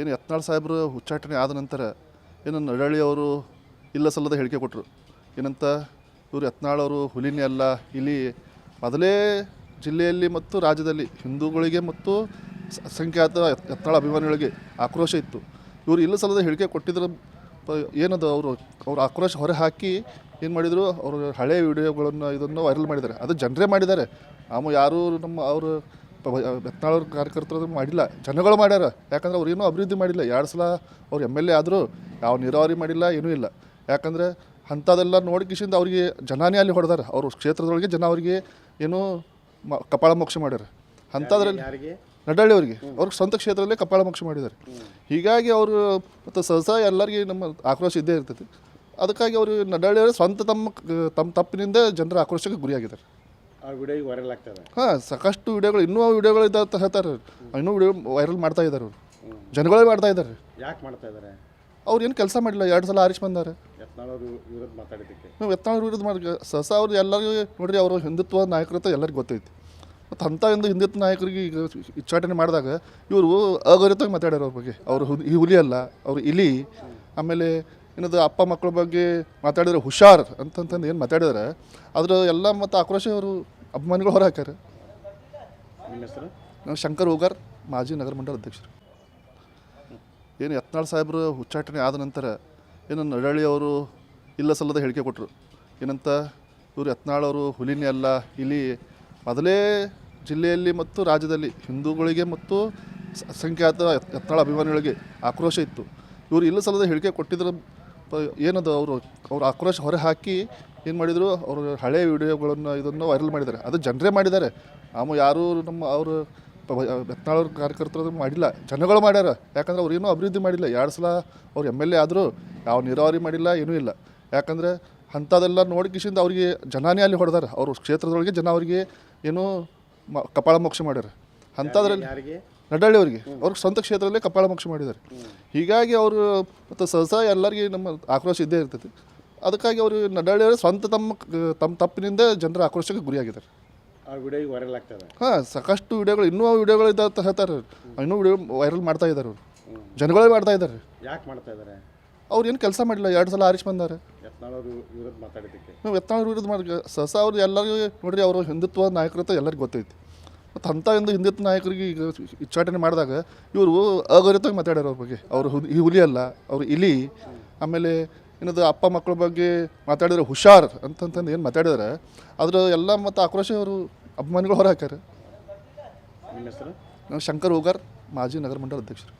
ಏನು ಯತ್ನಾಳ್ ಸಾಹೇಬರು ಉಚ್ಚಾಟನೆ ಆದ ನಂತರ ಏನು ನಡಳ್ಳಿ ಅವರು ಇಲ್ಲ ಸಲ್ಲದ ಹೇಳಿಕೆ ಕೊಟ್ಟರು ಏನಂತ, ಇವರು ಯತ್ನಾಳ್ ಅವರು ಹುಲಿನೇ ಅಲ್ಲ ಇಲ್ಲಿ ಮೊದಲೇ ಜಿಲ್ಲೆಯಲ್ಲಿ ಮತ್ತು ರಾಜ್ಯದಲ್ಲಿ ಹಿಂದೂಗಳಿಗೆ ಮತ್ತು ಸಂಖ್ಯಾತ ಯತ್ನಾಳ ಅಭಿಮಾನಿಗಳಿಗೆ ಆಕ್ರೋಶ ಇತ್ತು. ಇವರು ಇಲ್ಲ ಸಲ್ಲದ ಹೇಳಿಕೆ ಕೊಟ್ಟಿದ್ರು ಏನದು ಅವರು, ಅವ್ರ ಆಕ್ರೋಶ ಹೊರ ಹಾಕಿ ಏನು ಮಾಡಿದರು, ಅವರು ಹಳೆ ವಿಡಿಯೋಗಳನ್ನು ಇದನ್ನು ವೈರಲ್ ಮಾಡಿದ್ದಾರೆ ಅದು ಜನರೇ ಮಾಡಿದ್ದಾರೆ ನಾವು ಯಾರು ನಮ್ಮ ಅವರು ಯತ್ನಾಳ್ ಅವ್ರ ಕಾರ್ಯಕರ್ತರು ಮಾಡಿಲ್ಲ. ಜನಗಳು ಮಾಡ್ಯಾರ. ಯಾಕಂದ್ರೆ ಅವ್ರು ಏನೂ ಅಭಿವೃದ್ಧಿ ಮಾಡಿಲ್ಲ. ಎರಡು ಸಲ ಅವ್ರು ಎಂ ಎಲ್ ಎ ಆದರೂ ಯಾವ ನೀರಾವರಿ ಮಾಡಿಲ್ಲ ಏನೂ ಇಲ್ಲ. ಯಾಕಂದರೆ ಅಂಥದ್ದೆಲ್ಲ ನೋಡಿ ಕಿಶಿಂದ ಅವರಿಗೆ ಜನಾನೇ ಅಲ್ಲಿ ಹೊಡೆದಾರ. ಅವ್ರ ಕ್ಷೇತ್ರದೊಳಗೆ ಜನ ಅವರಿಗೆ ಏನೂ ಮ ಕಪಾಳ ಮೋಕ್ಷ ಮಾಡ್ಯಾರ. ಅಂಥದ್ರಲ್ಲಿ ನಡ್ಡಳ್ಳಿ ಅವರಿಗೆ. ಅವ್ರ ಸ್ವಂತ ಕ್ಷೇತ್ರದಲ್ಲೇ ಕಪಾಳ ಮೋಕ್ಷ ಮಾಡಿದ್ದಾರೆ. ಹೀಗಾಗಿ ಅವರು ಮತ್ತು ಸಹಸ ಎಲ್ಲರಿಗೆ ನಮ್ಮ ಆಕ್ರೋಶ ಇದ್ದೇ ಇರ್ತೈತಿ. ಅದಕ್ಕಾಗಿ ಅವರು ನಡಳ್ಳಿ ಅವರು ಸ್ವಂತ ತಮ್ಮ ತಮ್ಮ ತಪ್ಪಿನಿಂದ ಜನರ ಆಕ್ರೋಶಕ್ಕೆ ಗುರಿಯಾಗಿದ್ದಾರೆ. ವೈರಲ್ ಆಗ್ತದೆ. ಹಾಂ ಸಾಕಷ್ಟು ವಿಡಿಯೋಗಳು ಇನ್ನೂ ವಿಡಿಯೋಗಳು ಇದ್ದಾವೆ ಹೇಳ್ತಾರೆ. ಇನ್ನೂ ವಿಡಿಯೋ ವೈರಲ್ ಮಾಡ್ತಾ ಇದ್ದಾರೆ. ಅವರು ಜನಗಳೇ ಮಾಡ್ತಾ ಇದ್ದಾರೆ. ಯಾಕೆ ಮಾಡ್ತಾ ಇದ್ದಾರೆ ಅವ್ರು ಏನು ಕೆಲಸ ಮಾಡಿಲ್ಲ. ಎರಡು ಸಲ ಆರಿಸಿ ಬಂದಾರೆ. ವಿರೋಧ ಮಾತಾಡಿದ್ದಕ್ಕೆ. ನಾವು ವಿರುದ್ಧ ಮಾಡಿ ಸಹಸ ಅವ್ರು ಎಲ್ಲರಿಗೂ ನೋಡ್ರಿ ಅವರು ಹಿಂದುತ್ವ ನಾಯಕರು ಅಂತ ಎಲ್ಲರಿಗೂ ಗೊತ್ತೈತಿ. ಮತ್ತು ಅಂಥ ಒಂದು ಹಿಂದುತ್ವ ನಾಯಕರಿಗೆ ಈಗ ಉಚ್ಚಾಟನೆ ಮಾಡಿದಾಗ ಇವರು ಅಗರಿತವಾಗಿ ಮಾತಾಡ್ಯಾರ ಅವ್ರ ಬಗ್ಗೆ. ಅವರು ಹು- ಈ ಹುಲಿ ಅಲ್ಲ ಅವರು ಇಲಿ. ಆಮೇಲೆ ಏನದು ಅಪ್ಪ ಮಕ್ಕಳ ಬಗ್ಗೆ ಮಾತಾಡಿದ್ರೆ ಹುಷಾರ್ ಅಂತಂತಂದು ಏನು ಮಾತಾಡಿದ್ರೆ. ಅದರ ಎಲ್ಲ ಮತ್ತು ಆಕ್ರೋಶ ಅವರು ಅಭಿಮಾನಿಗಳು ಹೊರ ಹಾಕ್ಯಾರ ನಿಮ್ಮ ಹೆಸರು? ನಾವು ಶಂಕರ್ ಹೋಗಾರ್ ಮಾಜಿ ನಗರ ಮಂಡಲ ಅಧ್ಯಕ್ಷರು. ಏನು ಯತ್ನಾಳ್ ಸಾಹೇಬ್ರು ಉಚ್ಚಾಟನೆ ಆದ ನಂತರ ಏನು ನಡಳ್ಳಿ ಅವರು ಇಲ್ಲ ಸಲ್ಲದ ಹೇಳಿಕೆ ಕೊಟ್ಟರು ಏನಂತ ಇವರು ಯತ್ನಾಳ್ ಅವರು ಹುಲಿನೇ ಅಲ್ಲ ಇಲ್ಲಿ ಮೊದಲೇ ಜಿಲ್ಲೆಯಲ್ಲಿ ಮತ್ತು ರಾಜ್ಯದಲ್ಲಿ ಹಿಂದೂಗಳಿಗೆ ಮತ್ತು ಸಂಖ್ಯಾತ ಯತ್- ಯತ್ನಾಳ್ ಅಭಿಮಾನಿಗಳಿಗೆ ಆಕ್ರೋಶ ಇತ್ತು. ಇವರು ಇಲ್ಲ ಸಲ್ಲದ ಹೇಳಿಕೆ ಕೊಟ್ಟಿದ್ರ ಏನದು ಅವರು ಅವ್ರ ಆಕ್ರೋಶ ಹೊರ ಹಾಕಿ ಏನು ಮಾಡಿದರು? ಅವರು ಹಳೆ ವಿಡಿಯೋಗಳನ್ನು ಇದನ್ನು ವೈರಲ್ ಮಾಡಿದ್ದಾರೆ. ಅದು ಜನರೇ ಮಾಡಿದ್ದಾರೆ. ಆಮ ಯಾರು ನಮ್ಮ ಅವರು ಯತ್ನಾಳ್ ಅವ್ರ ಕಾರ್ಯಕರ್ತರು ಮಾಡಿಲ್ಲ. ಜನಗಳು ಮಾಡ್ಯಾರ. ಯಾಕಂದ್ರೆ ಅವ್ರು ಏನೂ ಅಭಿವೃದ್ಧಿ ಮಾಡಿಲ್ಲ. ಎರಡು ಸಲ ಅವ್ರು ಎಂ ಎಲ್ ಎ ಆದರೂ ಯಾವ ನೀರಾವರಿ ಮಾಡಿಲ್ಲ ಏನೂ ಇಲ್ಲ. ಯಾಕಂದರೆ ಅಂಥದ್ದೆಲ್ಲ ನೋಡಿ ಕಿಶಿಂದ ಅವರಿಗೆ ಜನಾನೇ ಅಲ್ಲಿ ಹೊಡೆದಾರೆ. ಅವರು ಕ್ಷೇತ್ರದೊಳಗೆ ಜನ ಅವರಿಗೆ ಏನೂ ಮ ಕಪಾಳ ಮೋಕ್ಷ ಮಾಡ್ಯಾರ. ಅಂಥದ್ರಲ್ಲಿ ನಡಳ್ಳಿ ಅವರಿಗೆ. ಅವ್ರ ಸ್ವಂತ ಕ್ಷೇತ್ರದಲ್ಲೇ ಕಪಾಳ ಮೋಕ್ಷ ಮಾಡಿದ್ದಾರೆ. ಹೀಗಾಗಿ ಅವರು ಮತ್ತು ಸಹಸ ಎಲ್ಲರಿಗೆ ನಮ್ಮ ಆಕ್ರೋಶ ಇದ್ದೇ ಇರ್ತೈತಿ. ಅದಕ್ಕಾಗಿ ಅವರು ನಡಳ್ಳಿ ಸ್ವಂತ ತಮ್ಮ ತಮ್ಮ ತಪ್ಪಿನಿಂದ ಜನರ ಆಕ್ರೋಶಕ್ಕೆ ಗುರಿಯಾಗಿದ್ದಾರೆ. ಆ ವೈರಲ್ ಆಗ್ತದೆ. ಹಾಂ ಸಾಕಷ್ಟು ವಿಡಿಯೋಗಳು ಇನ್ನೂ ವಿಡಿಯೋಗಳು ಇದ್ದ ಅಂತ ಹೇಳ್ತಾರೆ. ಇನ್ನೂ ವಿಡಿಯೋ ವೈರಲ್ ಮಾಡ್ತಾ ಇದ್ದಾರೆ ಅವರು. ಜನಗಳೇ ಮಾಡ್ತಾ ಇದ್ದಾರೆ. ಯಾಕೆ ಮಾಡ್ತಾ ಇದ್ದಾರೆ? ಅವ್ರು ಏನು ಕೆಲಸ ಮಾಡಿಲ್ಲ ಎರಡು ಸಲ ಆರಿಸಿ ಬಂದಾರೆ. ಯತ್ನಾಳ್ ಅವರು ವಿರೋಧ ಮಾತಾಡಿದ್ದಕ್ಕೆ. ನಾವು ಎತ್ತಾಳ ವಿರುದ್ಧ ಮಾಡಿ ಸಹಸಾ ಅವ್ರು ಎಲ್ಲರಿಗೂ ನೋಡ್ರಿ ಅವರು ಹಿಂದುತ್ವ ನಾಯಕರು ಅಂತ ಎಲ್ಲರಿಗೂ ಗೊತ್ತೈತಿ. ಮತ್ತು ಅಂಥ ಒಂದು ಹಿಂದುತ್ವ ನಾಯಕರಿಗೆ ಈಗ ಉಚ್ಚಾಟನೆ ಮಾಡಿದಾಗ ಇವರು ಅಗೌರವವಾಗಿ ಮಾತಾಡ್ಯಾರ ಅವ್ರ ಬಗ್ಗೆ. ಅವರು ಈ ಹುಲಿ ಅಲ್ಲ ಅವರು ಇಲಿ ಆಮೇಲೆ ಏನದು ಅಪ್ಪ ಮಕ್ಕಳ ಬಗ್ಗೆ ಮಾತಾಡಿದ್ರೆ ಹುಷಾರ್ ಅಂತಂತಂದು ಏನು ಮಾತಾಡಿದ್ರೆ ಅದ್ರ ಎಲ್ಲ ಮತ್ತು ಆಕ್ರೋಶ ಅವರು ಅಭಿಮಾನಿಗಳು ಹೊರ ಹಾಕ್ಯಾರ ಹೆಸರು? ನಾವು ಶಂಕರ್ ಹೋಗಾರ್ ಮಾಜಿ ನಗರ ಮಂಡಲ ಅಧ್ಯಕ್ಷರು.